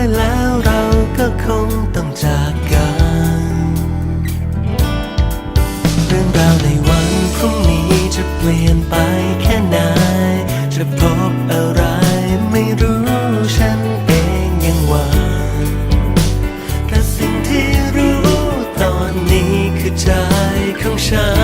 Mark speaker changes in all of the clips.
Speaker 1: ายแล้วเราก็คงต้องจากกัน เรื่องราวในวันพรุ่งนี้จะเปลี่ยนไปแค่ไหน จะพบอะไรไม่รู้ฉันเองยังหวังแต่สิ่งที่รู้ตอนนี้คือใจของฉัน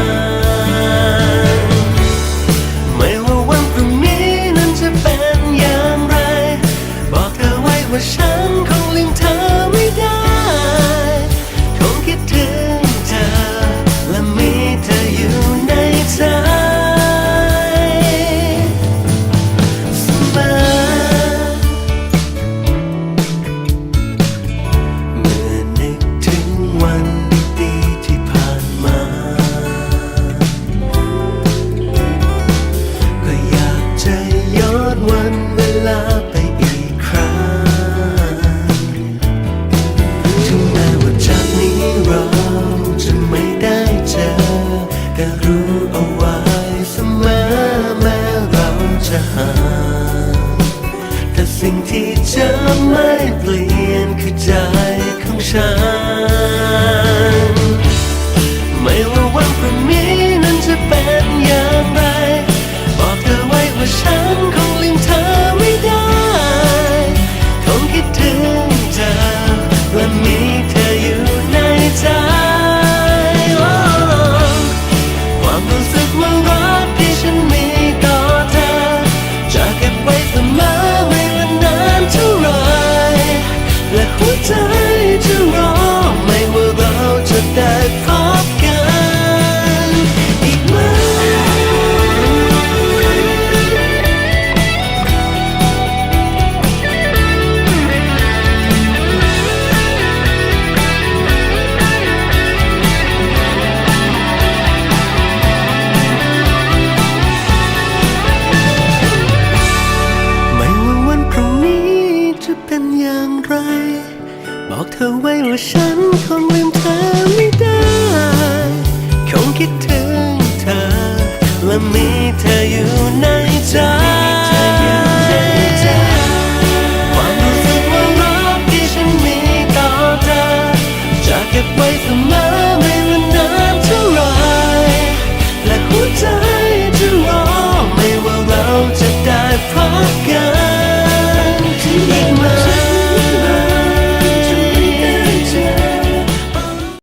Speaker 1: แต่สิ่งที่จะไม่เปลี่ยนคือใจของฉัน ไม่ว่าวันพรุ่งนี้นั้นจะเป็นอย่างไร บอกเธอไว้ว่าฉันคงลืมเธอไม่ได้ คงคิดถึง มอไม่ว่านานเท่าไรและหัวใจ เธอไว้ว่าฉันคงลืมเธอไม่ได้